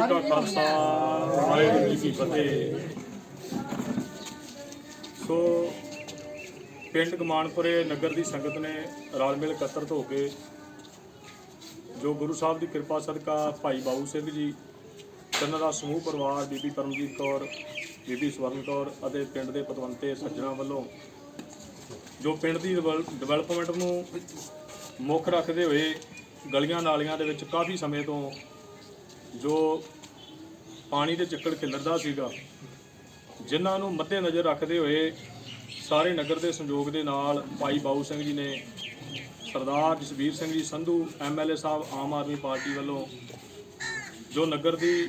ਜੀ ਕਾ ਖਾਲਸਾ, ਵਾਹਿਗੁਰੂ ਜੀ ਕੀ ਫਤਿਹ। ਸੋ, ਪਿੰਡ ਗਮਾਨਪੁਰੇ ਨਗਰ ਦੀ ਸੰਗਤ ਨੇ ਰਲ ਮਿਲ ਇਕੱਤਰਤ ਹੋ ਕੇ ਜੋ ਗੁਰੂ ਸਾਹਿਬ ਦੀ ਕਿਰਪਾ ਸਦਕਾ ਭਾਈ ਬਾਊ ਸਿੰਘ ਜੀ, ਤਿੰਨ ਦਾ ਸਮੂਹ ਪਰਿਵਾਰ, ਬੀਬੀ ਪਰਮਜੀਤ ਕੌਰ, ਬੀਬੀ ਸਵਰਨ ਕੌਰ ਅਤੇ ਪਿੰਡ ਦੇ ਪਤਵੰਤੇ ਸੱਜਣਾ ਵੱਲੋਂ ਜੋ ਪਿੰਡ ਦੀ ਡਿਵੈਲ- ਡਿਵੈਲਪਮੈਂਟ ਨੂੰ ਮੁੱਖ ਰੱਖਦੇ ਹੋਏ ਗਲੀਆਂ ਨਾਲੀਆਂ ਦੇ ਵਿੱਚ ਕਾਫੀ ਸਮੇਂ ਤੋਂ ਜੋ ਪਾਣੀ ਦੇ ਚੱਕਰ ਖਿਲਰਦਾ ਸੀਗਾ, ਜਿਨ੍ਹਾਂ ਨੂੰ ਮੱਦੇ ਨਜ਼ਰ ਰੱਖਦੇ ਹੋਏ ਸਾਰੇ ਨਗਰ ਦੇ ਸੰਯੋਗ ਦੇ ਨਾਲ ਭਾਈ ਬਾਊ ਸਿੰਘ ਜੀ ਨੇ ਸਰਦਾਰ ਜਸਵੀਰ ਸਿੰਘ ਜੀ, ਸੰਧੂ ਐਮਐਲਏ ਸਾਹਿਬ, ਆਮ ਆਦਮੀ ਪਾਰਟੀ ਵੱਲੋਂ ਜੋ ਨਗਰ ਦੀ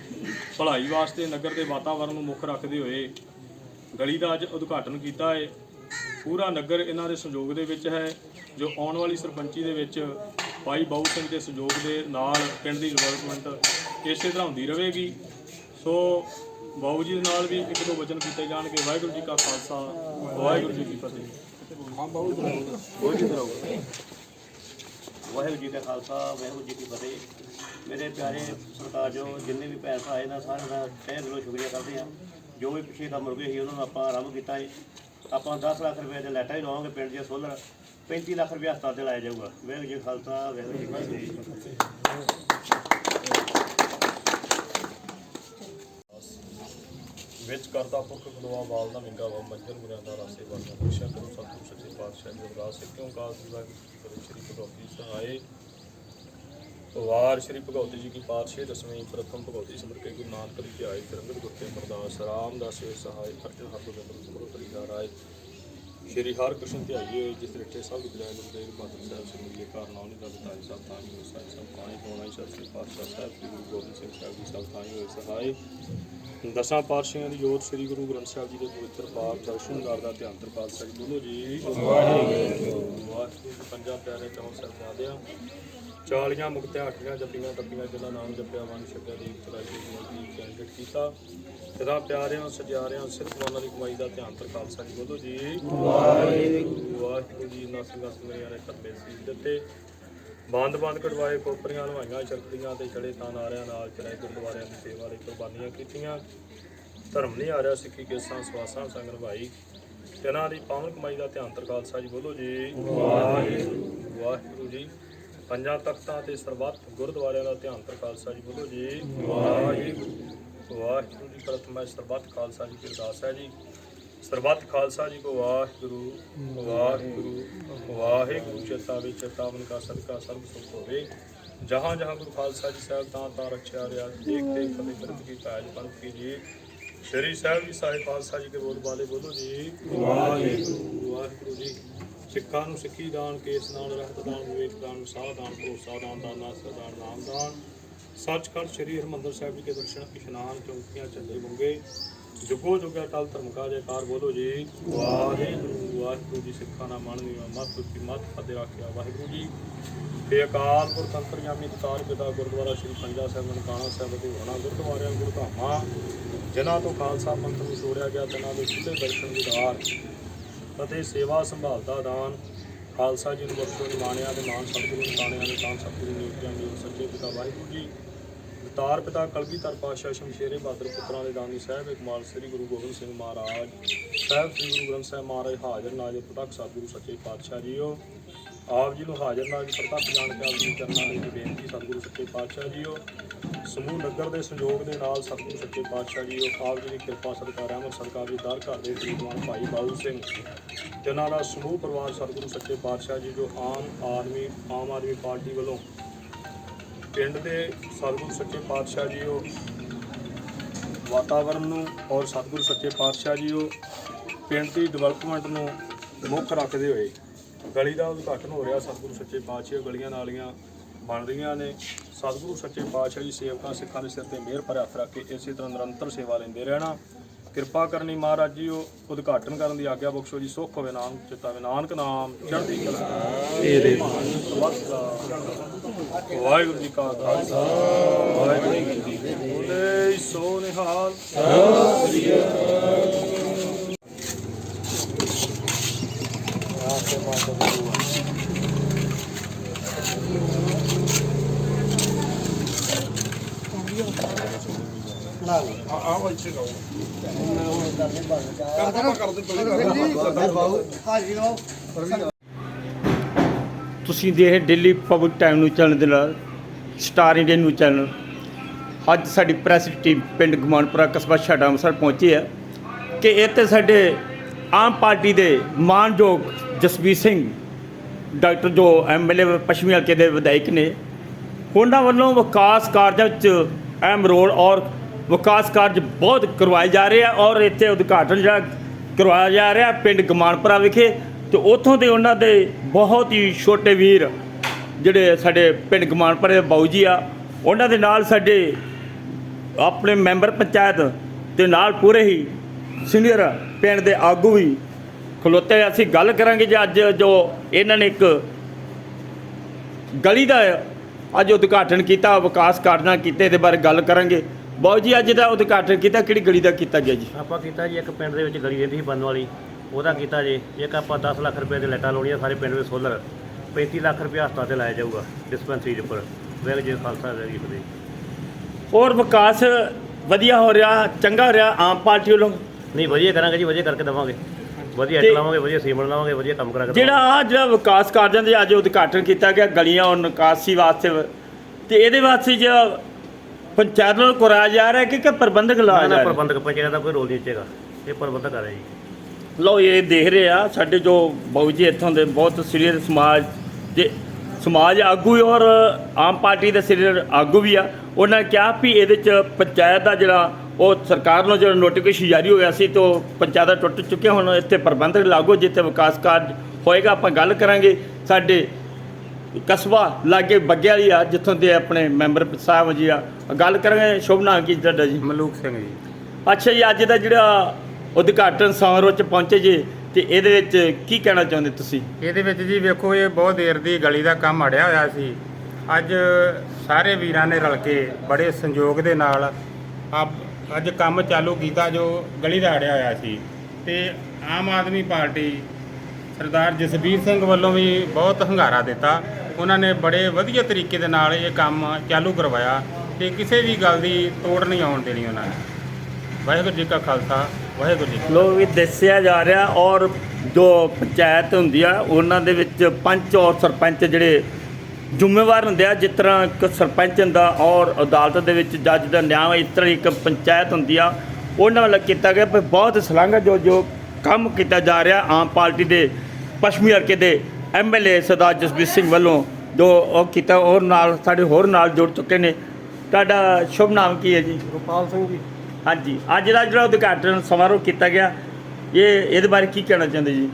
ਭਲਾਈ ਵਾਸਤੇ ਨਗਰ ਦੇ ਵਾਤਾਵਰਣ ਨੂੰ ਮੁੱਖ ਰੱਖਦੇ ਹੋਏ ਗਲੀ ਦਾ ਅੱਜ ਉਦਘਾਟਨ ਕੀਤਾ ਹੈ। ਪੂਰਾ ਨਗਰ ਇਹਨਾਂ ਦੇ ਸੰਯੋਗ ਦੇ ਵਿੱਚ ਹੈ, ਜੋ ਆਉਣ ਵਾਲੀ ਸਰਪੰਚੀ ਦੇ ਵਿੱਚ ਭਾਈ ਬਾਊ ਸਿੰਘ ਦੇ ਸਹਿਯੋਗ ਦੇ ਨਾਲ ਪਿੰਡ ਦੀ ਡਿਵੈਲਪਮੈਂਟ ਇਸੇ ਤਰ੍ਹਾਂ ਹੁੰਦੀ ਰਹੇਗੀ। ਸੋ ਬਾਊ ਜੀ ਦੇ ਨਾਲ ਵੀ ਇੱਕ ਦੋ ਵਚਨ ਕੀਤੇ ਜਾਣਗੇ। ਵਾਹਿਗੁਰੂ ਜੀ ਕਾ ਖਾਲਸਾ, ਵਾਹਿਗੁਰੂ ਜੀ ਕੀ ਫਤਿਹ। ਵਾਹਿਗੁਰੂ ਜੀ ਕਾ ਖਾਲਸਾ, ਵਾਹਿਗੁਰੂ ਜੀ ਕੀ ਫਤਿਹ। ਮੇਰੇ ਪਿਆਰੇ ਸਰਕਾਰ ਜੋ ਜਿੰਨੇ ਵੀ ਭੈਣ ਭਰਾ ਇਹਨਾਂ ਸਾਰਿਆਂ ਦਾ ਤਹਿ ਦਿਲੋਂ ਸ਼ੁਕਰੀਆ ਕਰਦੇ ਹਾਂ। ਜੋ ਵੀ ਪਿੱਛੇ ਕੰਮ ਰੁਕੇ ਸੀ, ਉਹਨਾਂ ਨੂੰ ਆਪਾਂ ਆਰੰਭ ਕੀਤਾ ਹੈ ਆਪਾਂ 10 ਲੱਖ ਰੁਪਏ ਦੇ ਲਾਈਟਾਂ ਹੀ ਲਵਾਂਗੇ ਪਿੰਡ ਦੀਆਂ ਸੋਲਰ। 35 ਲੱਖ ਰੁਪਏ ਹਸਪਤਾਲ ਤੇ ਲਾਇਆ ਜਾਊਗਾ। ਵਾਹਿਗੁਰੂ ਜੀ ਕਾ ਖਾਲਸਾ, ਵਾਹਿਗੁਰੂ ਜੀ ਕੀ ਫਤਿਹ। ਵਿੱਚ ਕਰਦਾ ਪੁਰਖ ਖੁਦਵਾ ਵਾਲ ਦਾ ਵਿੰਗਾ ਵਾ ਮੰਜਰ ਗੁਰਿਆਂ ਦਾ ਰਾਸੇ ਵਰਨਾ ਬਖਸ਼ਿਆ ਕਰੋ, ਸਤਿਗੁਰ ਸੱਚੇ ਪਾਤਸ਼ਾਹ ਜੀ ਅਰਦਾਸ ਹੈ। ਕਿਉਂ ਕਾਲ ਦੀ ਵਾਹਿਗੁਰੂ ਸ਼੍ਰੀ ਭਗਵਤੀ ਸਹਾਏ। ਵਾਰ ਸ਼੍ਰੀ ਭਗਵਤੀ ਜੀ ਕੀ ਪਾਤਸ਼ਾਹ, ਦਸਵੇਂ, ਪ੍ਰਥਮ ਭਗਵਤੀ ਸਿਮਰ ਕੇ ਗੁਰੂ ਨਾਨਕ ਦੀ ਧਿਆਈ ਫਿਰੰਗਤ ਗੁਰ ਤੇ ਅਰਦਾਸ ਰਾਮਦਾਸ ਵੇ ਸਹਾਇ ਅਰਜਨ ਹਰਗੋਬਿੰਦ ਸਿਮਰੋ ਤਰੀਦਾ ਰਾਏ। ਸ਼੍ਰੀ ਹਰਿ ਕ੍ਰਿਸ਼ਨ ਧਿਆਈਏ ਜਿਸ ਰਿੱਠੇ ਸਭ ਵਿਦਿਆ ਗੁਰੂ ਤੇਗ ਬਹਾਦਰ ਸਾਹਿਬ ਸਿਮਰਿਏ ਘਰ ਨਾਉ ਨਹੀਂ ਦਾ ਬਤਾਈ ਸਭ ਤਾਂ ਹੀ ਹੋਏ, ਸਾਈ ਸਭ ਪਾਣੀ ਹੋਣਾ ਹੀ ਸਤਿ ਸ੍ਰੀ ਪਾਤਸ਼ਾਹ ਸਾਹਿਬ ਸ੍ਰੀ ਗੁਰੂ ਗੋਬਿੰਦ ਸਿੰਘ ਸਾਹਿਬ ਜੀ ਸਭ ਤਾਂ ਹੀ ਹੋਏ ਸਹਾਇ ਦਸਾਂ ਪਾਤਸ਼ਾਹਾਂ ਦੀ ਜੋਤ ਸ੍ਰੀ ਗੁਰੂ ਗ੍ਰੰਥ ਸਾਹਿਬ ਜੀ ਦੇ ਪਵਿੱਤਰ ਪਾਕ ਦਰਸ਼ਨਦਾਰ ਦਾ ਧਿਆਨ ਤਰਪਾਲ ਸਾਹਿਬ ਬੋਲੋ ਜੀ। ਵਾਹਿਗੁਰੂ। ਵਾਹਿਗੁਰੂ ਪੰਜਾਂ ਪਿਆਰੇ ਚੌਂ ਸਾਹਿਬਜ਼ਾਦਿਆਂ ਚਾਲੀਆਂ ਮੁਕਤਿਆਂ ਅੱਠੀਆਂ ਜੱਪੀਆਂ ਟੱਪੀਆਂ ਜਿਨ੍ਹਾਂ ਨਾਮ ਜਪਿਆ ਵੰਡ ਛਕਿਆ ਦੀ ਚਲਾਈ ਦੀ ਮੋਦੀ ਕੈਂਡਿਟ ਕੀਤਾ। ਸਦਾ ਪਿਆਰਿਆਂ ਸਜਿਆਰਿਆਂ ਸਿਰਫ ਉਹਨਾਂ ਦੀ ਕਮਾਈ ਦਾ ਧਿਆਨ ਤਰਪਾਲ ਸਾਹਿਬ ਜੀ ਬੋਲੋ ਜੀ। ਵਾਹਿਗੁਰੂ। ਵਾਹਿਗੁਰੂ ਜੀ ਨਾ ਸਿੰਘਾਂ ਸਮਰਿਆਂ ਨੇ ਕਰਮੇ ਸੀ ਦਿੱਤੇ। ਬੰਦ ਬੰਦ ਕਢਵਾਏ ਕੋਪਰੀਆਂ ਲਵਾਈਆਂ ਚਰਖੜੀਆਂ ਤੇ ਚੜੇ ਤਾਂ ਨਾਰਿਆਂ ਨਾਲ ਚੜਾਈ ਗੁਰਦੁਆਰਿਆਂ ਦੀ ਸੇਵਾ ਲਈ ਕੁਰਬਾਨੀਆਂ ਕੀਤੀਆਂ। ਧਰਮ ਨਹੀਂ ਆ ਰਿਹਾ ਸਿੱਖੀ ਕੇਸਾਂ ਸਵਾਸਾਂ ਸੰਗ ਨਿਭਾਈ ਇਹਨਾਂ ਦੀ ਪਾਵਨ ਕਮਾਈ ਦਾ ਧਿਆਨ ਤਰਕਾਲ ਸਾਹਿਬ ਬੋਲੋ ਜੀ। ਵਾਹਿਗੁਰੂ। ਵਾਹਿਗੁਰੂ ਜੀ। ਪੰਜਾਂ ਤਖਤਾਂ ਤੇ ਸਰਬੱਤ ਗੁਰਦੁਆਰਿਆਂ ਦਾ ਧਿਆਨ ਤਰਕਾਲ ਸਾਹਿਬ ਬੋਲੋ ਜੀ। ਵਾਹਿਗੁਰੂ। ਵਾਹਿਗੁਰੂ ਜੀ ਪ੍ਰਥਮਾ ਸਰਬੱਤ ਖਾਲਸਾ ਜੀ ਕੀ ਅਰਦਾਸ ਹੈ ਜੀ। ਸਰਬੱਤ ਖਾਲਸਾ ਜੀ ਕੋ ਵਾਹਿਗੁਰੂ ਵਾਹਿਗੁਰੂ ਵਾਹਿਗੁਰੂ ਚੇਤਾ ਵਿੱਚ ਚੇਤਾਵਨ ਕਾ ਸਦਕਾ ਸਰਬ ਸੁਖ ਹੋਵੇ। ਜਹਾਂ ਜਹਾਂ ਗੁਰੂ ਖਾਲਸਾ ਜੀ ਸਾਹਿਬ ਤਾਂ ਤਾਂ ਰਖਿਆ ਰਿਆ ਦੇਖ ਦੇਖ ਫਤਿਹ ਕਰਤ ਕੀ ਕਾਜ ਪੰਥ ਕੀ ਜੀ। ਸ਼੍ਰੀ ਸਾਹਿਬ ਜੀ ਸਾਹਿਬ ਖਾਲਸਾ ਜੀ ਕੇ ਬੋਲ ਬਾਲੇ ਬੋਲੋ ਜੀ। ਵਾਹਿਗੁਰੂ। ਵਾਹਿਗੁਰੂ ਜੀ। ਸਿੱਖਾਂ ਨੂੰ ਸਿੱਖੀ ਦਾਨ ਕੇਸ ਦਾਨ ਰਹਿਤ ਦਾਨ ਵਿਵੇਕ ਦਾਨ ਸਾਹ ਦਾਨ ਭਰੋਸਾ ਦਾਨ ਦਾਨਾ ਦਾਨ ਨਾਮ ਦਾਨ। ਸੱਚਖੰਡ ਸ੍ਰੀ ਹਰਿਮੰਦਰ ਸਾਹਿਬ ਜੀ ਕੇ ਦਰਸ਼ਨ ਇਸ਼ਨਾਨ ਚੌਕੀਆਂ ਚੱਲੇ ਮੁੰਗੇ। ਜੁਗੋ ਜੁਗਾ ਟਲ ਧਰਮ ਕਾ ਜੈਕਾਰ ਬੋਲੋ ਜੀ। ਵਾਹਿਗੁਰੂ ਵਾਹਿਗੁਰੂ ਜੀ ਸਿੱਖਾਂ ਦਾ ਮਨ ਵੀ ਮਤ ਉੱਚੀ ਮਤ ਫਤਿਹ ਰੱਖਿਆ। ਵਾਹਿਗੁਰੂ ਜੀ ਤੇ ਅਕਾਲ ਪੁਰਖ ਅੰਤਰਯਾਮੀ ਦਤਾਰ ਪਿਤਾ ਗੁਰਦੁਆਰਾ ਸ੍ਰੀ ਪੰਜਾ ਸਾਹਿਬ, ਨਨਕਾਣਾ ਸਾਹਿਬ ਦੇ ਹੋਣਾ ਗੁਰਦੁਆਰਿਆਂ ਗੁਰਧਾਮਾਂ, ਜਿਨ੍ਹਾਂ ਤੋਂ ਖਾਲਸਾ ਪੰਥ ਨੂੰ ਛੋੜਿਆ ਗਿਆ, ਤਿਨਾਂ ਦੇ ਸਿੱਧੇ ਦਰਸ਼ਨ ਦੀਦਾਰ ਅਤੇ ਸੇਵਾ ਸੰਭਾਲ ਦਾ ਦਾਨ। ਖਾਲਸਾ ਜੀ ਨੂੰ ਬਖਸ਼ੋ, ਨਿਮਾਣਿਆ ਦੇ ਮਾਨ ਸਤਿਗੁਰੂ ਨਿਮਾਣਿਆ ਦੇ ਤਾਂ ਸਤਿਗੁਰੂ ਨਿਯੁਕਤਿਆਂ ਦੇ ਸੱਚੇ ਪਿਤਾ ਵਾਹਿਗੁਰੂ ਜੀ। ਦਤਾਰ ਪਿਤਾ ਕਲਗੀਧਰ ਪਾਤਸ਼ਾਹ ਸ਼ਮਸ਼ੇਰੇ ਬਹਾਦਰ ਪੁੱਤਰਾਂ ਦੇ ਦਾਨੀ ਸਾਹਿਬ ਇਕਮਾਲ ਸ੍ਰੀ ਗੁਰੂ ਗੋਬਿੰਦ ਸਿੰਘ ਮਹਾਰਾਜ ਸਾਹਿਬ, ਸ੍ਰੀ ਗੁਰੂ ਗ੍ਰੰਥ ਸਾਹਿਬ ਮਹਾਰਾਜ ਹਾਜ਼ਰ ਨਾਜ ਪ੍ਰਤੱਖ ਸਤਿਗੁਰੂ ਸੱਚੇ ਪਾਤਸ਼ਾਹ ਜੀਓ। ਆਪ ਜੀ ਨੂੰ ਹਾਜ਼ਰ ਨਾਜ ਪ੍ਰਤੱਖ ਜਾਣ ਕੇ ਆਪ ਜੀ ਕਰਨਾ ਹੈ ਬੇਨਤੀ ਸਤਿਗੁਰੂ ਸੱਚੇ ਪਾਤਸ਼ਾਹ ਜੀਓ। ਸਮੂਹ ਨਗਰ ਦੇ ਸੰਯੋਗ ਦੇ ਨਾਲ ਸਤਿਗੁਰੂ ਸੱਚੇ ਪਾਤਸ਼ਾਹ ਜੀ ਉਹ ਆਪ ਜੀ ਦੀ ਕਿਰਪਾ, ਸਦਕਾ, ਰਹਿਮਤ, ਸਦਕਾ ਜੀ ਦਰ ਘਰ ਦੇ ਪ੍ਰੀਤਵਾਨ ਭਾਈ ਬਾਬੂ ਸਿੰਘ ਜਿਨ੍ਹਾਂ ਦਾ ਸਮੂਹ ਪਰਿਵਾਰ ਸਤਿਗੁਰੂ ਸੱਚੇ ਪਾਤਸ਼ਾਹ ਜੀ ਜੋ ਆਮ ਆਦਮੀ ਆਮ ਆਦਮੀ ਪਾਰਟੀ ਵੱਲੋਂ ਪਿੰਡ ਦੇ ਸਤਿਗੁਰੂ ਸੱਚੇ ਪਾਤਸ਼ਾਹ ਜੀ, ਉਹ ਵਾਤਾਵਰਣ ਨੂੰ ਔਰ ਸਤਿਗੁਰੂ ਸੱਚੇ ਪਾਤਸ਼ਾਹ ਜੀ, ਉਹ ਪਿੰਡ ਦੀ ਡਿਵੈਲਪਮੈਂਟ ਨੂੰ ਮੁੱਖ ਰੱਖਦੇ ਹੋਏ ਗਲੀ ਦਾ ਉਦਘਾਟਨ ਹੋ ਰਿਹਾ। ਸਤਿਗੁਰੂ ਸੱਚੇ ਪਾਤਸ਼ਾਹ ਗਲੀਆਂ ਨਾਲੀਆਂ ਬਣ ਰਹੀਆਂ ਨੇ। ਸਤਿਗੁਰੂ ਸੱਚੇ ਪਾਤਸ਼ਾਹ ਜੀ ਸੇਵਕਾਂ, ਸਿੱਖਾਂ ਦੇ ਸਿਰ ਤੇ ਮਿਹਰ ਭਰਿਆ ਹੱਥ ਰੱਖ ਕੇ ਇਸੇ ਤਰ੍ਹਾਂ ਨਿਰੰਤਰ ਸੇਵਾ ਲੈਂਦੇ ਰਹਿਣਾ। ਕਿਰਪਾ ਕਰਨੀ ਮਹਾਰਾਜ ਜੀ ਉਹ ਉਦਘਾਟਨ ਕਰਨ ਦੀ ਆਗਿਆ ਬਖਸ਼ੋ ਜੀ ਸੁਖ ਹੋਵੇ ਨਾਮ ਚਿਤਾਵੇ ਨਾਨਕ ਨਾਮ ਚੜ੍ਹਦੀ ਕਲਾ। ਤੇਰੇ ਵਾਹਿਗੁਰੂ। ਜੀ ਕਾ ਖਾਲਸਾ। ਵਾਹਿਗੁਰੂ ਜੀ ਕੀ ਫਤਿਹ। ਬੋਲੇ ਸੋ ਨਿਹਾਲ। ਤੁਸੀਂ ਦੇਖ ਡੇਲੀ ਪਬਲਿਕ ਟਾਈਮ ਨੂੰ ਚੈਨਲ ਦੇ ਨਾਲ ਸਟਾਰ ਇੰਡੀਆ ਨਿਊਜ਼ ਚੈਨਲ। ਅੱਜ ਸਾਡੀ ਪ੍ਰੈਸ ਟੀਮ ਪਿੰਡ ਗਮਾਨਪੁਰਾ ਕਸਬਾ ਛਾੜਾ ਅੰਮ੍ਰਿਤਸਰ ਪਹੁੰਚੀ ਹੈ ਕਿ ਇੱਥੇ ਸਾਡੇ ਆਮ ਪਾਰਟੀ ਦੇ ਮਾਨਯੋਗ ਜਸਬੀਰ ਸਿੰਘ ਡਾਕਟਰ ਜੋ ਐਮਐਲਏ ਪੱਛਮੀ ਹਲਕੇ ਦੇ ਵਿਧਾਇਕ ਨੇ ਉਹਨਾਂ ਵੱਲੋਂ ਵਿਕਾਸ ਕਾਰਜਾਂ ਵਿੱਚ ਅਹਿਮ ਰੋਲ ਔਰ ਵਿਕਾਸ ਕਾਰਜ ਬਹੁਤ ਕਰਵਾਏ ਜਾ ਰਹੇ ਆ ਔਰ ਇੱਥੇ ਉਦਘਾਟਨ ਜਿਹੜਾ ਕਰਵਾਇਆ ਜਾ ਰਿਹਾ ਪਿੰਡ ਗਮਾਨਪੁਰਾ ਵਿਖੇ ਤੇ ਉੱਥੋਂ ਦੇ ਉਹਨਾਂ ਦੇ ਬਹੁਤ ਹੀ ਛੋਟੇ ਵੀਰ ਜਿਹੜੇ ਸਾਡੇ ਪਿੰਡ ਗਮਾਨਪੁਰੇ ਦੇ ਬਾਊ ਜੀ ਆ, ਉਹਨਾਂ ਦੇ ਨਾਲ ਸਾਡੇ ਆਪਣੇ ਮੈਂਬਰ ਪੰਚਾਇਤ ਤੇ ਨਾਲ ਪੂਰੇ ਹੀ ਸੀਨੀਅਰ ਪਿੰਡ ਦੇ ਆਗੂ ਵੀ ਖਲੋਤੇ ਅਸੀਂ ਗੱਲ ਕਰਾਂਗੇ ਜੇ ਅੱਜ ਜੋ ਇਹਨਾਂ ਨੇ ਇੱਕ ਗਲੀ ਦਾ ਅੱਜ ਉਦਘਾਟਨ ਕੀਤਾ, ਵਿਕਾਸ ਕਾਰਜਾਂ ਕੀਤੇ ਇਹਦੇ ਬਾਰੇ ਗੱਲ ਕਰਾਂਗੇ। ਬਾਊ ਜੀ ਅੱਜ ਦਾ ਉਦਘਾਟਨ ਕੀਤਾ ਕਿਹੜੀ ਗਲੀ ਦਾ ਕੀਤਾ ਗਿਆ ਜੀ? ਆਪਾਂ ਕੀਤਾ ਜੀ ਇੱਕ ਪਿੰਡ ਦੇ ਵਿੱਚ ਗਲੀ ਰਹਿੰਦੀ ਸੀ ਬੰਨ ਵਾਲੀ ਉਹਦਾ ਕੀਤਾ ਜੀ। ਇੱਕ ਆਪਾਂ 10 ਲੱਖ ਰੁਪਏ ਦੇ ਲਾਈਟਾਂ ਲਾਉਣੀਆਂ ਸਾਰੇ ਪਿੰਡ ਵਿੱਚ ਸੋਲਰ। 35 ਲੱਖ ਰੁਪਏ ਹਸਪਤਾਲ ਤੇ ਲਾਇਆ ਜਾਊਗਾ ਡਿਸਪੈਂਸਰੀ ਦੇ ਉੱਪਰ। ਵੈਗ ਜੀ ਖਾਲਸਾ ਵੈਗ ਜੀ ਫਤਿਹ ਹੋਰ ਵਿਕਾਸ ਵਧੀਆ ਹੋ ਰਿਹਾ ਚੰਗਾ ਹੋ ਰਿਹਾ ਆਮ ਪਾਰਟੀ ਵੱਲੋਂ? ਨਹੀਂ ਵਧੀਆ ਕਰਾਂਗੇ ਜੀ ਵਧੀਆ ਕਰਕੇ ਦੇਵਾਂਗੇ। ਵਧੀਆ ਲਾਵਾਂਗੇ ਵਧੀਆ ਸੀਮੈਂਟ ਲਾਵਾਂਗੇ ਵਧੀਆ ਕੰਮ ਕਰਾਂਗੇ ਜਿਹੜਾ ਆ ਜਿਹੜਾ ਵਿਕਾਸ ਕਾਰਜਾਂ ਦੇ ਅੱਜ ਉਦਘਾਟਨ ਕੀਤਾ ਗਿਆ ਗਲੀਆਂ ਔਰ ਨਿਕਾਸੀ ਵਾਸਤੇ ਤੇ ਇਹਦੇ ਵਾਸਤੇ ਜਿਹੜਾ ਪੰਚਾਇਤ ਵੱਲੋਂ ਕਰਾਇਆ ਜਾ ਰਿਹਾ ਕਿ ਕਿ ਪ੍ਰਬੰਧਕ ਲਾਇਆ ਨਾ ਜਾ ਰਿਹਾ? ਪ੍ਰਬੰਧਕ ਪੰਚਾਇਤ ਦਾ ਕੋਈ ਰੋਲ ਨਹੀਂ ਚੇਗਾ ਇਹ ਪ੍ਰਬੰਧਕ ਆ ਰਿਹਾ ਜੀ। ਲਓ ਇਹ ਦੇਖ ਰਹੇ ਆ ਸਾਡੇ ਜੋ ਬਾਊ ਜੀ ਇੱਥੋਂ ਦੇ ਬਹੁਤ ਸੀਨੀਅਰ ਸਮਾਜ ਦੇ ਸਮਾਜ ਆਗੂ ਔਰ ਆਮ ਪਾਰਟੀ ਦੇ ਸੀਨੀਅਰ ਆਗੂ ਵੀ ਆ ਉਹਨਾਂ ਨੇ ਕਿਹਾ ਵੀ ਇਹਦੇ ਚ ਪੰਚਾਇਤ ਦਾ ਜਿਹੜਾ ਉਹ ਸਰਕਾਰ ਨੂੰ ਜਿਹੜਾ ਨੋਟੀਫਿਕੇਸ਼ਨ ਜਾਰੀ ਹੋਇਆ ਸੀ ਤੇ ਉਹ ਪੰਚਾਇਤਾਂ ਟੁੱਟ ਚੁੱਕੀਆਂ ਹੁਣ ਇੱਥੇ ਪ੍ਰਬੰਧਕ ਲਾਗੂ ਜਿੱਥੇ ਵਿਕਾਸ ਕਾਰਜ ਹੋਏਗਾ ਆਪਾਂ ਗੱਲ ਕਰਾਂਗੇ। ਸਾਡੇ ਕਸਬਾ ਲਾਗੇ ਬੱਗੇ ਵਾਲੀ ਆ ਜਿੱਥੋਂ ਦੇ ਆਪਣੇ ਮੈਂਬਰ ਸਾਹਿਬ ਜੀ ਆ। ਗੱਲ ਕਰਾਂਗੇ ਸ਼ੁਭ ਨਾਮ ਕੀ ਤੁਹਾਡਾ ਜੀ? ਮਲੂਕ ਸਿੰਘ ਜੀ। ਅੱਛਾ ਜੀ ਅੱਜ ਦਾ ਜਿਹੜਾ ਉਦਘਾਟਨ ਸਮਾਰੋਹ ਚ ਪਹੁੰਚੇ ਜੀ ਤੇ ਇਹਦੇ ਵਿੱਚ ਕੀ ਕਹਿਣਾ ਚਾਹੁੰਦੇ ਤੁਸੀਂ? ਇਹਦੇ ਵਿੱਚ ਜੀ ਵੇਖੋ ਇਹ ਬਹੁਤ ਦੇਰ ਦੀ ਗਲੀ ਦਾ ਕੰਮ ਅੜਿਆ ਹੋਇਆ ਸੀ। ਅੱਜ ਸਾਰੇ ਵੀਰਾਂ ਨੇ ਰਲ ਕੇ ਬੜੇ ਸੰਯੋਗ ਦੇ ਨਾਲ ਆਪ- ਅੱਜ ਕੰਮ ਚਾਲੂ ਕੀਤਾ ਜੋ ਗਲੀ ਦਾ ਅੜਿਆ ਹੋਇਆ ਸੀ। ਤੇ ਆਮ ਆਦਮੀ ਪਾਰਟੀ ਸਰਦਾਰ ਜਸਬੀਰ ਸਿੰਘ ਵੱਲੋਂ ਵੀ ਬਹੁਤ ਹੰਗਾਰਾ ਦਿੱਤਾ। ਉਹਨਾਂ ਨੇ ਬੜੇ ਵਧੀਆ ਤਰੀਕੇ ਦੇ ਨਾਲ ਇਹ ਕੰਮ ਚਾਲੂ ਕਰਵਾਇਆ ਤੇ ਕਿਸੇ ਵੀ ਗੱਲ ਦੀ ਤੋੜ ਨਹੀਂ ਆਉਣ ਦੇਣੀ ਉਹਨਾਂ ਨੇ। ਵਾਹਿਗੁਰੂ ਜੀ ਕਾ ਖਾਲਸਾ, ਵਾਹਿਗੁਰੂ ਜੀ ਕੀ ਵੀ ਦੱਸਿਆ ਜਾ ਰਿਹਾ ਔਰ ਜੋ ਪੰਚਾਇਤ ਹੁੰਦੀ ਆ, ਉਹਨਾਂ ਦੇ ਵਿੱਚ ਪੰਚ ਔਰ ਸਰਪੰਚ ਜਿਹੜੇ ਜ਼ਿੰਮੇਵਾਰ ਹੁੰਦੇ ਆ, ਜਿਸ ਤਰ੍ਹਾਂ ਇੱਕ ਸਰਪੰਚ ਹੁੰਦਾ ਔਰ ਅਦਾਲਤ ਦੇ ਵਿੱਚ ਜੱਜ ਦਾ ਨਿਆਂ ਇਸ ਤਰ੍ਹਾਂ ਇੱਕ ਪੰਚਾਇਤ ਹੁੰਦੀ ਆ, ਉਹਨਾਂ ਵੱਲੋਂ ਕੀਤਾ ਗਿਆ ਪਰ ਬਹੁਤ ਸਲਾਘਾ ਜੋ ਜੋ ਕੰਮ ਕੀਤਾ ਜਾ ਰਿਹਾ ਆਮ ਪਾਰਟੀ ਦੇ ਪੱਛਮੀ ਹਲਕੇ ਦੇ ਐਮਐਲਏ ਸਰਦਾਰ ਜਸਬੀਰ ਸਿੰਘ ਵੱਲੋਂ ਜੋ ਉਹ ਕੀਤਾ ਹੋਰ ਨਾਲ ਸਾਡੇ ਹੋਰ ਨਾਲ ਜੁੜ ਚੁੱਕੇ ਨੇ। ਤੁਹਾਡਾ ਸ਼ੁਭ ਨਾਮ ਕੀ ਹੈ ਜੀ? ਗੋਪਾਲ ਸਿੰਘ ਜੀ। ਹਾਂਜੀ। ਅੱਜ ਦਾ ਜਿਹੜਾ ਉਦਘਾਟਨ ਸਮਾਰੋਹ ਕੀਤਾ ਗਿਆ ਇਹ ਇਹਦੇ ਬਾਰੇ ਕੀ ਕਹਿਣਾ ਚਾਹੁੰਦੇ ਜੀ?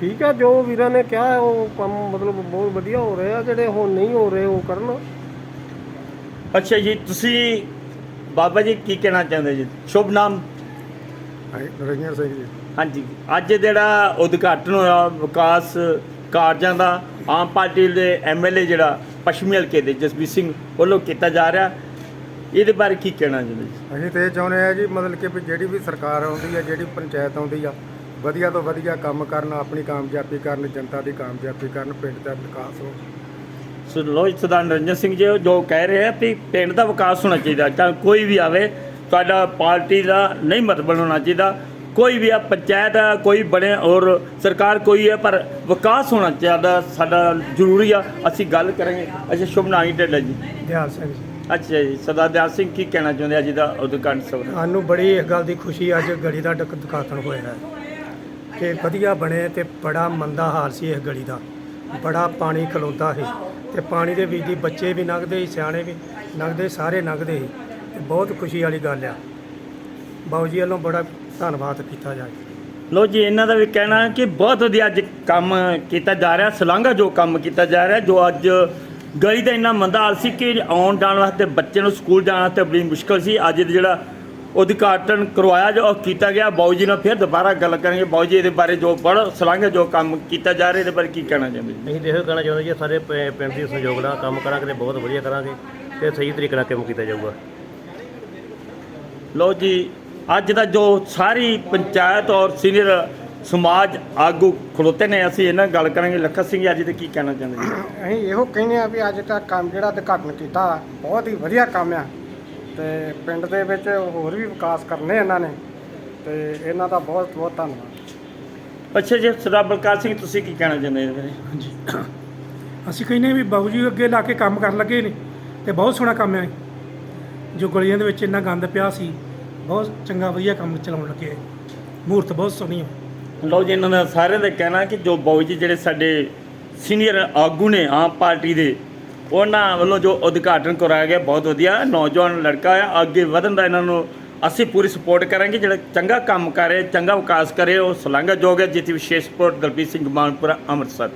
ਠੀਕ ਆ ਜੋ ਵੀਰਾਂ ਨੇ ਕਿਹਾ ਹੈ, ਉਹ ਕੰਮ ਮਤਲਬ ਬਹੁਤ ਵਧੀਆ ਹੋ ਰਿਹਾ ਜਿਹੜੇ ਹੁਣ ਨਹੀਂ ਹੋ ਰਹੇ ਉਹ ਕਰਨ। ਅੱਛਾ ਜੀ ਤੁਸੀਂ ਬਾਬਾ ਜੀ ਕੀ ਕਹਿਣਾ ਚਾਹੁੰਦੇ ਜੀ? ਸ਼ੁਭ ਨਾਮ ਨਰਿੰਦਰ ਸਿੰਘ ਜੀ। ਹਾਂਜੀ। ਅੱਜ ਜਿਹੜਾ ਉਦਘਾਟਨ ਹੋਇਆ ਵਿਕਾਸ ਕਾਰਜਾਂ ਦਾ ਆਮ ਪਾਰਟੀ ਦੇ ਐਮਐਲਏ ਜਿਹੜਾ ਪੱਛਮੀ ਹਲਕੇ ਦੇ ਜਸਬੀਰ ਸਿੰਘ ਵੱਲੋਂ ਕੀਤਾ ਜਾ ਰਿਹਾ। ਇਹਦੇ ਬਾਰੇ ਕੀ ਕਹਿਣਾ ਜੀ? ਅਸੀਂ ਤੇ ਚਾਹੁੰਦੇ ਆ ਜੀ ਮਤਲਬ ਕਿ ਵੀ ਜਿਹੜੀ ਵੀ ਸਰਕਾਰ ਆਉਂਦੀ ਆ ਜਿਹੜੀ ਪੰਚਾਇਤ ਆਉਂਦੀ ਆ ਵਧੀਆ ਤੋਂ ਵਧੀਆ ਕੰਮ ਕਰਨ ਆਪਣੀ ਕਾਮਯਾਬੀ ਕਰਨ ਜਨਤਾ ਦੀ ਕਾਮਯਾਬੀ ਕਰਨ ਪਿੰਡ ਦਾ ਵਿਕਾਸ ਹੋ ਸੋ ਲੋਹਿਤ ਸਰਦਾਰ ਨਰਿੰਦਰ ਸਿੰਘ ਜੀ ਜੋ ਕਹਿ ਰਹੇ ਆ ਵੀ ਪਿੰਡ ਦਾ ਵਿਕਾਸ ਹੋਣਾ ਚਾਹੀਦਾ ਚਾਹੇ ਕੋਈ ਵੀ ਆਵੇ ਤੁਹਾਡਾ ਪਾਰਟੀ ਦਾ ਨਹੀਂ ਮਤਲਬ ਹੋਣਾ ਚਾਹੀਦਾ। ਕੋਈ ਵੀ ਆ ਪੰਚਾਇਤ ਆ ਕੋਈ ਬਣੇ ਔਰ ਸਰਕਾਰ ਕੋਈ ਹੈ ਪਰ ਵਿਕਾਸ ਹੋਣਾ ਚਾਹੀਦਾ ਸਾਡਾ ਜ਼ਰੂਰੀ ਆ। ਅਸੀਂ ਗੱਲ ਕਰਾਂਗੇ। ਅੱਛਾ ਸ਼ੁਭ ਨਾਮ ਹੀ ਢਿੱਲਾ ਜੀ। ਦਿਆਲ ਸਿੰਘ ਜੀ। ਅੱਛਾ ਜੀ ਸਰਦਾਰ ਦਿਆਲ ਸਿੰਘ ਕੀ ਕਹਿਣਾ ਚਾਹੁੰਦੇ ਅੱਜ ਦਾ ਉਦਘਾਟਨ ਸਭ ਸਾਨੂੰ ਬੜੀ ਇਸ ਗੱਲ ਦੀ ਖੁਸ਼ੀ ਅੱਜ ਗਲੀ ਦਾ ਉਦਘਾਟਨ ਹੋਇਆ ਹੈ। ਕਿ ਵਧੀਆ ਬਣੇ ਤੇ ਬੜਾ ਮੰਦਾ ਹਾਲ ਸੀ ਇਸ ਗਲੀ ਦਾ। ਬੜਾ ਪਾਣੀ ਖਲੋਤਾ ਸੀ ਤੇ ਪਾਣੀ ਦੇ ਵਿੱਚ ਦੀ ਬੱਚੇ ਵੀ ਲੰਘਦੇ ਸੀ ਸਿਆਣੇ ਵੀ ਲੰਘਦੇ ਸਾਰੇ ਲੰਘਦੇ ਸੀ। ਤੇ ਬਹੁਤ ਖੁਸ਼ੀ ਵਾਲੀ ਗੱਲ ਆ। ਬਾਊ ਜੀ ਵੱਲੋਂ ਬੜਾ ਧੰਨਵਾਦ ਕੀਤਾ ਜਾਏ ਲੋ ਜੀ ਇਹਨਾਂ ਦਾ ਵੀ ਕਹਿਣਾ ਹੈ ਕਿ ਬਹੁਤ ਵਧੀਆ ਅੱਜ ਕੰਮ ਕੀਤਾ ਜਾ ਰਿਹਾ ਸਲਾਂਘਾ ਜੋ ਕੰਮ ਕੀਤਾ ਜਾ ਰਿਹਾ ਜੋ ਅੱਜ ਗਲੀ ਦਾ ਇੰਨਾ ਮੰਦਾ ਹਾਲ ਸੀ ਕਿ ਆਉਣ ਜਾਣ ਵਾਸਤੇ ਬੱਚੇ ਨੂੰ ਸਕੂਲ ਜਾਣ ਵਾਸਤੇ ਬੜੀ ਮੁਸ਼ਕਲ ਸੀ। ਅੱਜ ਦਾ ਜਿਹੜਾ ਉਦਘਾਟਨ ਕਰਵਾਇਆ ਜੋ ਉਹ ਕੀਤਾ ਗਿਆ। ਬਾਊ ਜੀ ਨਾਲ ਫਿਰ ਦੁਬਾਰਾ ਗੱਲ ਕਰਾਂਗੇ। ਬਾਊ ਜੀ ਇਹਦੇ ਬਾਰੇ ਜੋ ਬੜਾ ਸਲਾਂਘਾ ਜੋ ਕੰਮ ਕੀਤਾ ਜਾ ਰਿਹਾ ਇਹਦੇ ਬਾਰੇ ਕੀ ਕਹਿਣਾ ਚਾਹੁੰਦੇ ਜੀ? ਅਸੀਂ ਤਾਂ ਇਹੋ ਕਹਿਣਾ ਚਾਹੁੰਦੇ ਜੀ ਸਾਰੇ ਪ- ਪਿੰਡ ਦੀ ਸਹਿਯੋਗ ਨਾਲ ਕੰਮ ਕਰਾਂਗੇ ਤੇ ਬਹੁਤ ਵਧੀਆ ਕਰਾਂਗੇ ਤੇ ਸਹੀ ਤਰੀਕੇ ਨਾਲ ਕੰਮ ਕੀਤਾ ਜਾਊਗਾ। ਲੋ ਜੀ ਅੱਜ ਦਾ ਜੋ ਸਾਰੀ ਪੰਚਾਇਤ ਔਰ ਸੀਨੀਅਰ ਸਮਾਜ ਆਗੂ ਖਲੋਤੇ ਨੇ ਅਸੀਂ ਇਹਨਾਂ ਨਾਲ ਗੱਲ ਕਰਾਂਗੇ। ਲੱਖਾ ਸਿੰਘ ਜੀ ਅੱਜ ਦੇ ਕੀ ਕਹਿਣਾ ਚਾਹੁੰਦੇ ਜੀ ਅਸੀਂ ਇਹੋ ਕਹਿੰਦੇ ਆ ਵੀ ਅੱਜ ਦਾ ਕੰਮ ਜਿਹੜਾ ਉਦਘਾਟਨ ਕੀਤਾ ਬਹੁਤ ਹੀ ਵਧੀਆ ਕੰਮ ਆ। ਤੇ ਪਿੰਡ ਦੇ ਵਿੱਚ ਹੋਰ ਵੀ ਵਿਕਾਸ ਕਰਨੇ ਇਹਨਾਂ ਨੇ ਤੇ ਇਹਨਾਂ ਦਾ ਬਹੁਤ ਬਹੁਤ ਧੰਨਵਾਦ। ਅੱਛਾ ਜੀ ਸਰਦਾਰ ਬਲਕਾਰ ਸਿੰਘ ਤੁਸੀਂ ਕੀ ਕਹਿਣਾ ਚਾਹੁੰਦੇ ਹੋ ਹਾਂਜੀ। ਅਸੀਂ ਕਹਿੰਦੇ ਵੀ ਬਾਬੂ ਜੀ ਅੱਗੇ ਲਾ ਕੇ ਕੰਮ ਕਰਨ ਲੱਗੇ ਨੇ ਤੇ ਬਹੁਤ ਸੋਹਣਾ ਕੰਮ ਹੈ ਜੋ ਗਲੀਆਂ ਦੇ ਵਿੱਚ ਇੰਨਾ ਗੰਦ ਪਿਆ ਸੀ, ਬਹੁਤ ਚੰਗਾ ਵਧੀਆ ਕੰਮ ਚਲਾਉਣ ਲੱਗੇ। ਹੈ। ਮੂਰਤ ਬਹੁਤ ਸੋਹਣੀ ਹੈ ਲਓ ਜੀ, ਇਹਨਾਂ ਦਾ ਸਾਰਿਆਂ ਦਾ ਕਹਿਣਾ ਕਿ ਜੋ ਬਾਊ ਜੀ ਜਿਹੜੇ ਸਾਡੇ ਸੀਨੀਅਰ ਆਗੂ ਨੇ ਆਮ ਪਾਰਟੀ ਦੇ, ਉਹਨਾਂ ਵੱਲੋਂ ਜੋ ਉਦਘਾਟਨ ਕਰਾਇਆ ਗਿਆ, ਬਹੁਤ ਵਧੀਆ। ਨੌਜਵਾਨ ਲੜਕਾ ਆ, ਅੱਗੇ ਵਧਣ ਦਾ ਇਹਨਾਂ ਨੂੰ ਅਸੀਂ ਪੂਰੀ ਸਪੋਰਟ ਕਰਾਂਗੇ। ਜਿਹੜਾ ਚੰਗਾ ਕੰਮ ਕਰੇ ਚੰਗਾ ਵਿਕਾਸ ਕਰੇ ਉਹ ਸ਼ਲਾਘਾਯੋਗ ਹੈ, ਜਿੱਥੇ ਵਿਸ਼ੇਸ਼ ਸਪੋਰਟ ਦਲਪੀਰ ਸਿੰਘ ਮਾਨਪੁਰਾ, ਅੰਮ੍ਰਿਤਸਰ।